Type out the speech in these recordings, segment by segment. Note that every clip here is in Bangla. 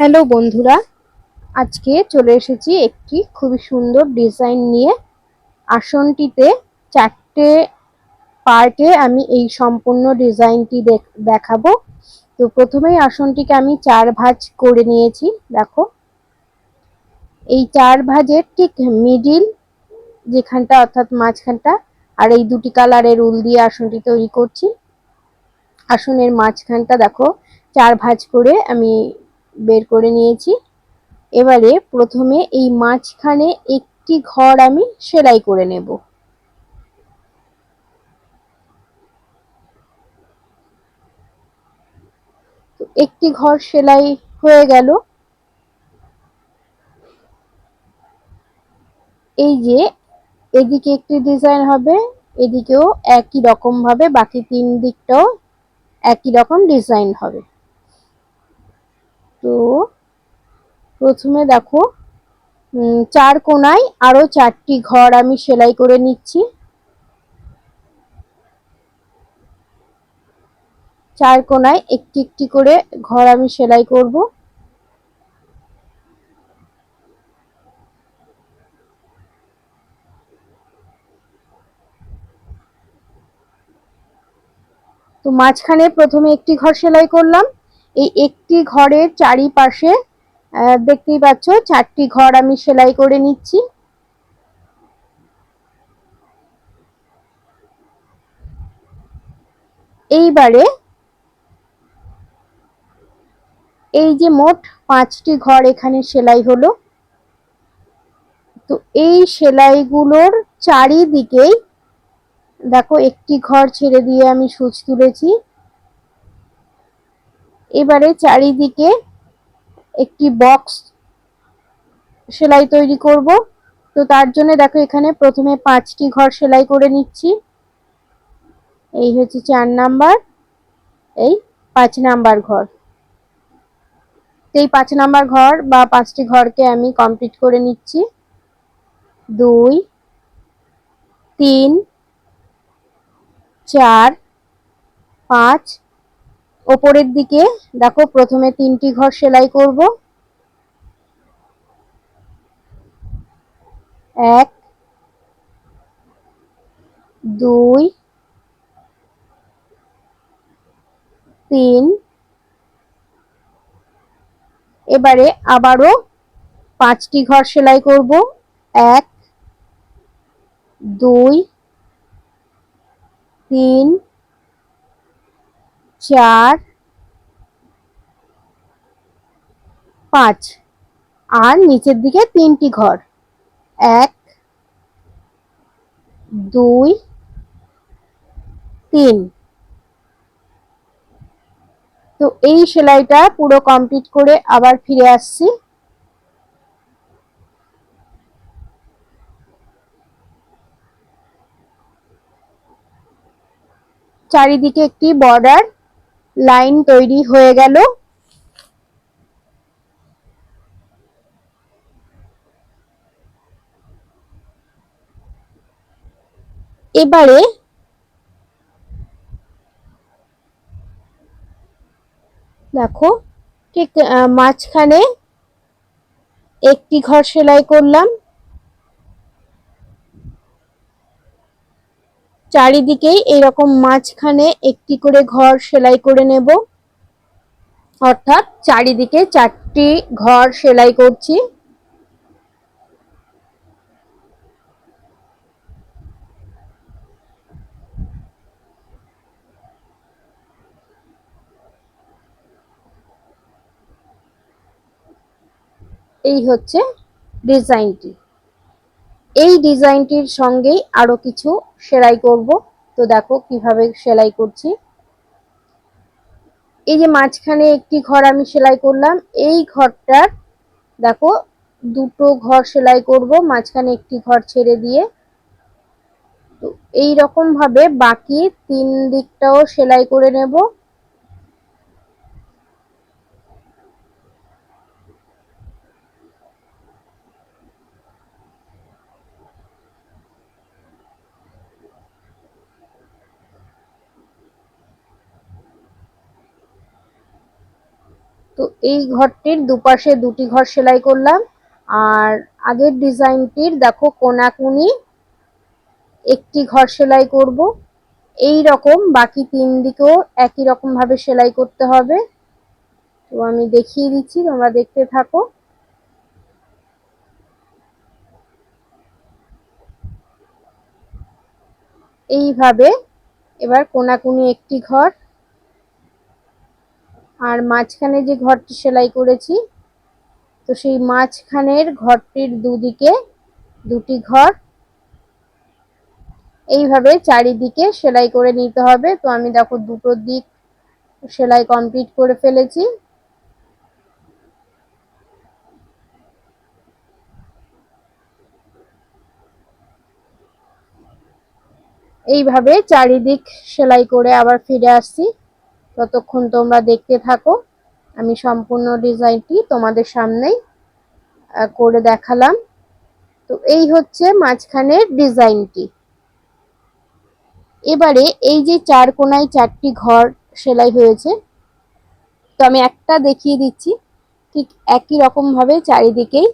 হ্যালো বন্ধুরা, আজকে চলে এসেছি একটি খুবই সুন্দর ডিজাইন নিয়ে। আসনটিতে চারটে পার্টে আমি এই সম্পূর্ণ ডিজাইনটি দেখ- দেখাবো। তো প্রথমেই আসনটিকে আমি চার ভাজ করে নিয়েছি, দেখো। এই চার ভাজের ঠিক মিডিল যেখানটা অর্থাৎ মাঝখানটা, আর এই দুটি কালারের উল দিয়ে আসনটি তৈরি করছি। আসনের মাঝখানটা দেখো, চার ভাজ করে আমি বের করে নিয়েছি। এবারে প্রথমে এই মাঝখানে একটি ঘর আমি সেলাই করে নেব। একটি ঘর সেলাই হয়ে গেল। এই যে এদিকে একটি ডিজাইন হবে, এদিকেও একই রকম ভাবে বাকি তিন দিকটাও একই রকম ডিজাইন হবে। তো প্রথমে দেখো চার কোনায় আরও চারটি ঘর আমি সেলাই করে নিচ্ছি। চার কোনায় একটি একটি করে ঘর আমি সেলাই করব। তো মাঝখানে প্রথমে একটি ঘর সেলাই করলাম। এই একটি ঘরের চারিপাশে দেখতেই পাচ্ছ, চারটি ঘর আমি সেলাই করে নিচ্ছি। এইবারে এই যে মোট পাঁচটি ঘর এখানে সেলাই হলো। তো এই সেলাইগুলোর চারিদিকেই দেখো একটি ঘর ছেড়ে দিয়ে আমি সুচ তুলেছি। এবারে চারিদিকে একটি বক্স সেলাই তৈরি করব। তো তার জন্য দেখো এখানে প্রথমে পাঁচটি ঘর সেলাই করে নিচ্ছি। এই হচ্ছে চার নাম্বার, এই পাঁচ নাম্বার ঘর। এই পাঁচ নাম্বার ঘর বা পাঁচটি ঘরকে আমি কমপ্লিট করে নিচ্ছি। দুই, তিন, চার, পাঁচ ওপরের দিকে, দেখো, প্রথমে তিনটি ঘর সেলাই করব। এক, দুই, তিন। এবারে আবারও পাঁচটি ঘর সেলাই করব। এক, দুই, তিন চার, পাঁচ। আর নিচের দিকে তিনটি ঘর। এক, দুই, তিন। তো এই সেলাইটা পুরো কমপ্লিট করে আবার ফিরে আসছি। চারিদিকে একটি বর্ডার লাইন তৈরি হয়ে গেল। এবারে দেখো ঠিক মাঝখানে একটি ঘর সেলাই করলাম। চারিদিকেই এরকম মাঝখানে একটি করে ঘর সেলাই করে নেব। অর্থাৎ চারিদিকে চারটি ঘর সেলাই করছি। এই হচ্ছে ডিজাইনটি। এই ডিজাইনটির সঙ্গেই আরও কিছু সেলাই করব। তো দেখো কীভাবে সেলাই করছি। এই যে মাঝখানে একটি ঘর আমি সেলাই করলাম। এই ঘরটার দেখো দুটো ঘর সেলাই করব, মাঝখানে একটি ঘর ছেড়ে দিয়ে। তো এই রকম ভাবে বাকি তিন দিকটাও সেলাই করে নেব। তো এই ঘরটির দুপাশে দুটি ঘর সেলাই করলাম। আর আগের ডিজাইনটির দেখো কোনাকুনি, একটি ঘর সেলাই করব। এই রকম, বাকি তিন দিকেও একই রকম ভাবে সেলাই করতে হবে। তো আমি দেখিয়ে দিচ্ছি, তোমরা দেখতে থাকো। এইভাবে এবার কোনাকুনি একটি ঘর আর মাঝখানে যে ঘরটি সেলাই করেছি, তো সেই মাঝখানের ঘরটির দুদিকে দুটি ঘর। এইভাবে চারিদিকে সেলাই করে নিতে হবে। তো আমি দেখো দুটো দিক সেলাই কমপ্লিট করে ফেলেছি। এইভাবে চারিদিক সেলাই করে আবার ফিরে আসছি। ততক্ষণ তোমরা দেখতে থাকো। আমি সম্পূর্ণ ডিজাইনটি তোমাদের সামনেই করে দেখালাম। তো এই হচ্ছে মাঝখানের ডিজাইনটি। এবারে এই যে চার কোনায় চারটি ঘর সেলাই হয়েছে, তো আমি একটা দেখিয়ে দিচ্ছি। ঠিক একই রকম ভাবে চারিদিকেই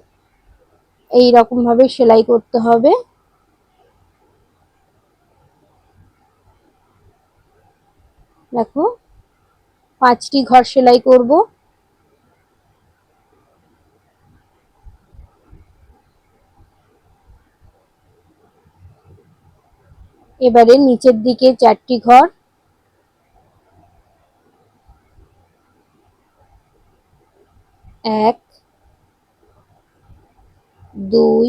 এই রকম ভাবে সেলাই করতে হবে। দেখো পাঁচটি ঘর সেলাই করব। এবারে নিচের দিকে চারটি ঘর। এক দুই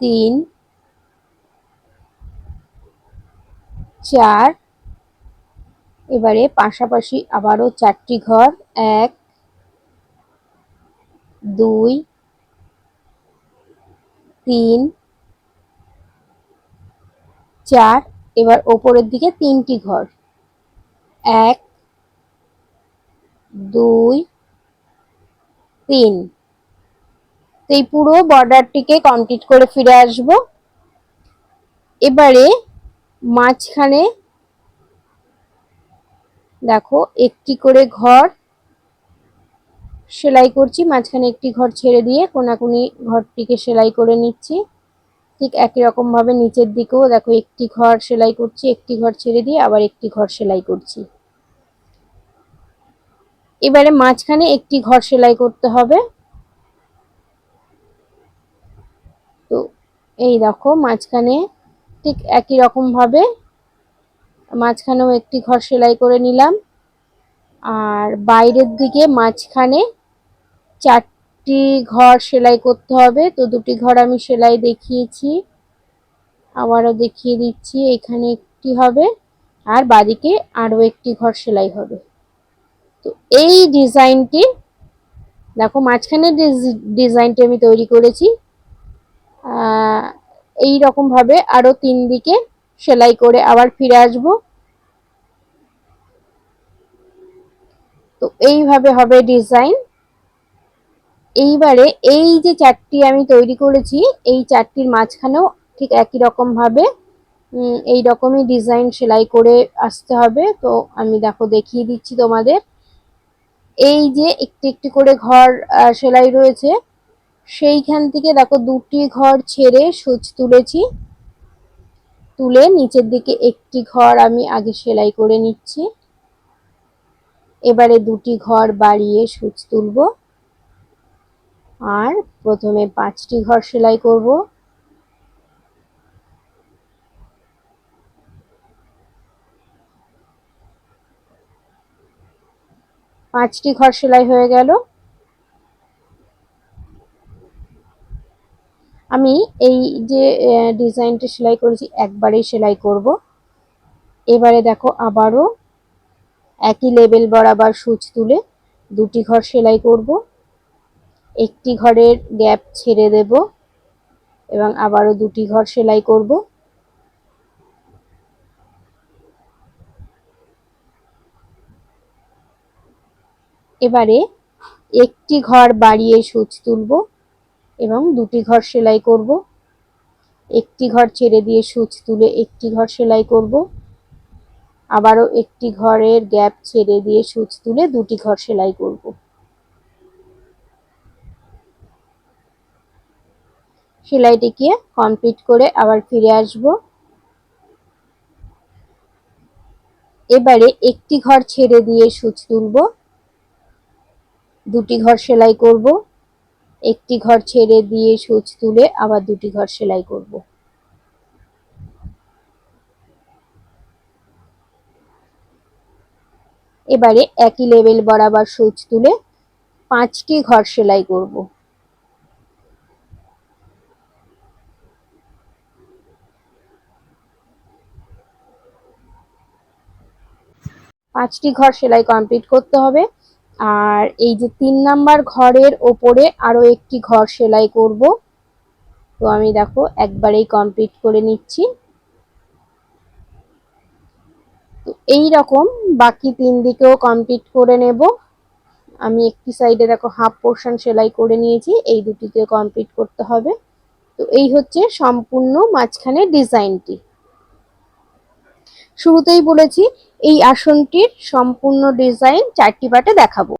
তিন চার। এবারে পাশাপাশি আবারও চারটি ঘর, এক, দুই, তিন, চার। এবার ওপরের দিকে তিনটি ঘর, এক, দুই, তিন। এই পুরো বর্ডারটিকে কমপ্লিট করে ফিরে আসব। এবারে মাঝখানে দেখো, একটি করে ঘর। সেলাই করছি, মাঝখানে একটি ঘর ছেড়ে দিয়ে কোনাকুনি ঘরটিকে সেলাই করে নিচ্ছি। ঠিক একই রকম ভাবে নিচের দিকেও দেখো, একটি ঘর সেলাই করছি, একটি ঘর ছেড়ে দিয়ে আবার একটি ঘর সেলাই করছি। এবারে মাঝখানে একটি ঘর সেলাই করতে হবে। তো এই দেখো, মাঝখানে ঠিক একই রকম ভাবে মাঝখানেও একটি ঘর সেলাই করে নিলাম। আর বাইরের দিকে মাঝখানে চারটি ঘর সেলাই করতে হবে। তো দুটি ঘর আমি সেলাই দেখিয়েছি, আবারও দেখিয়ে দিচ্ছি, এখানে একটি হবে আর বাদিকে আরও একটি ঘর সেলাই হবে। তো এই ডিজাইনটি, দেখো মাঝখানে ডিজাইনটি আমি তৈরি করেছি। এই রকম ভাবে আরও তিন দিকে সেলাই করে আবার ফিরে আসব। তো এইভাবে হবে ডিজাইন। এইবারে এই যে চারটি আমি তৈরি করেছি, এই চারটির মাঝখানেও ঠিক একই রকম ভাবে এই রকমই ডিজাইন সেলাই করে আসতে হবে। তো আমি দেখো দেখিয়ে দিচ্ছি তোমাদের। এই যে একটি একটি করে ঘর সেলাই রয়েছে। সেইখান থেকে দেখো দুটি ঘর ছেড়ে সুচ তুলেছি। তুলে নিচের দিকে একটি ঘর আমি আগে সেলাই করে নিচ্ছি। এবারে দুটি ঘর বাড়িয়ে সুচ তুলব। আর প্রথমে পাঁচটি ঘর সেলাই করব। পাঁচটি ঘর সেলাই হয়ে গেল আমি এই যে ডিজাইনটা সেলাই করেছি, একবারেই সেলাই করব। এবারে দেখো আবারও একই লেবেল বরাবর সুচ তুলে দুটি ঘর সেলাই করব। একটি ঘরের গ্যাপ ছেড়ে দেব এবং আবারও দুটি ঘর সেলাই করব। এবারে একটি ঘর বাড়িয়ে সুচ তুলব এবং দুটি ঘর সেলাই করব। একটি ঘর ছেড়ে দিয়ে সুচ তুলে একটি ঘর সেলাই করব। আবারও একটি ঘরের গ্যাপ ছেড়ে দিয়ে সুচ তুলে দুটি ঘর সেলাই করব। সেলাইটিকে কমপ্লিট করে আবার ফিরে আসব। এবারে একটি ঘর ছেড়ে দিয়ে সুচ তুলব। দুটি ঘর সেলাই করব। একটি ঘর ছেড়ে দিয়ে সুচ তুলে আবার দুটি ঘর সেলাই করব। এবারে একই লেভেল বরাবর সুচ তুলে পাঁচটি ঘর সেলাই করব। পাঁচটি ঘর সেলাই কমপ্লিট করতে হবে। আর এই যে তিন নাম্বার ঘরের ওপরে আরও একটি ঘর সেলাই করব। তো আমি দেখো একবারেই কমপ্লিট করে নিচ্ছি। তো এই রকম বাকি তিন দিকেও কমপ্লিট করে নেব। আমি একটি সাইডে দেখো হাফ পোর্শন সেলাই করে নিয়েছি, এই দুটিতে কমপ্লিট করতে হবে। তো এই হচ্ছে সম্পূর্ণ মাঝখানে ডিজাইনটি শুরুতেই বলেছি এই আসনটির সম্পূর্ণ ডিজাইন চারটি পাটে দেখাবো।